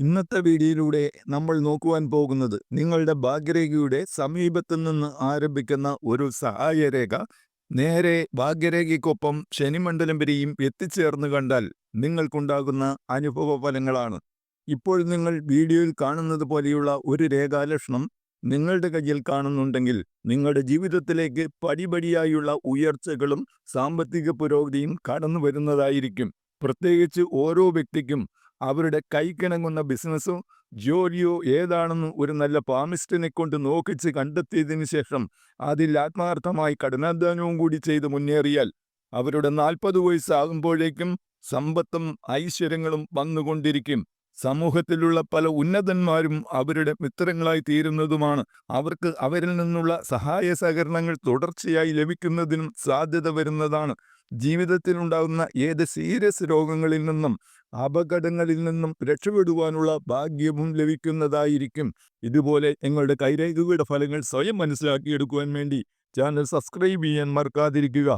ഇന്നത്തെ വീഡിയോയിലൂടെ നമ്മൾ നോക്കുവാൻ പോകുന്നത് നിങ്ങളുടെ ഭാഗ്യരേഖയുടെ സമീപത്തു നിന്ന് ആരംഭിക്കുന്ന ഒരു സഹായരേഖ. നേരെ ഭാഗ്യരേഖയ്ക്കൊപ്പം ശനിമണ്ഡലം വരെയും എത്തിച്ചേർന്ന് കണ്ടാൽ നിങ്ങൾക്കുണ്ടാകുന്ന അനുഭവ ഫലങ്ങളാണ് ഇപ്പോൾ നിങ്ങൾ വീഡിയോയിൽ കാണുന്നത് പോലെയുള്ള ഒരു രേഖാലക്ഷണം നിങ്ങളുടെ കയ്യിൽ കാണുന്നുണ്ടെങ്കിൽ നിങ്ങളുടെ ജീവിതത്തിലേക്ക് പടിപടിയായുള്ള ഉയർച്ചകളും സാമ്പത്തിക പുരോഗതിയും കടന്നു വരുന്നതായിരിക്കും പ്രത്യേകിച്ച് ഓരോ വ്യക്തിക്കും അവരുടെ കൈക്കിണങ്ങുന്ന ബിസിനസ്സോ ജോലിയോ ഏതാണെന്ന് ഒരു നല്ല പാമിസ്റ്റിനെ കൊണ്ട് നോക്കിച്ച് കണ്ടെത്തിയതിനു ശേഷം അതിൽ ആത്മാർത്ഥമായി കഠിനാധ്വാനവും കൂടി ചെയ്ത് മുന്നേറിയാൽ അവരുടെ നാൽപ്പത് വയസ്സാകുമ്പോഴേക്കും സമ്പത്തും ഐശ്വര്യങ്ങളും വന്നുകൊണ്ടിരിക്കും. സമൂഹത്തിലുള്ള പല ഉന്നതന്മാരും അവരുടെ മിത്രങ്ങളായി തീരുന്നതുമാണ്. അവർക്ക് അവരിൽ നിന്നുള്ള സഹായ സഹകരണങ്ങൾ തുടർച്ചയായി ലഭിക്കുന്നതിനും സാധ്യത വരുന്നതാണ്. ജീവിതത്തിലുണ്ടാകുന്ന ഏത് സീരിയസ് രോഗങ്ങളിൽ നിന്നും അപകടങ്ങളിൽ നിന്നും രക്ഷപ്പെടുവാനുള്ള ഭാഗ്യവും ലഭിക്കുന്നതായിരിക്കും. ഇതുപോലെ നിങ്ങളുടെ കൈരേഖയുടെ ഫലങ്ങൾ സ്വയം മനസ്സിലാക്കിയെടുക്കുവാൻ വേണ്ടി ചാനൽ സബ്സ്ക്രൈബ് ചെയ്യാൻ മറക്കാതിരിക്കുക.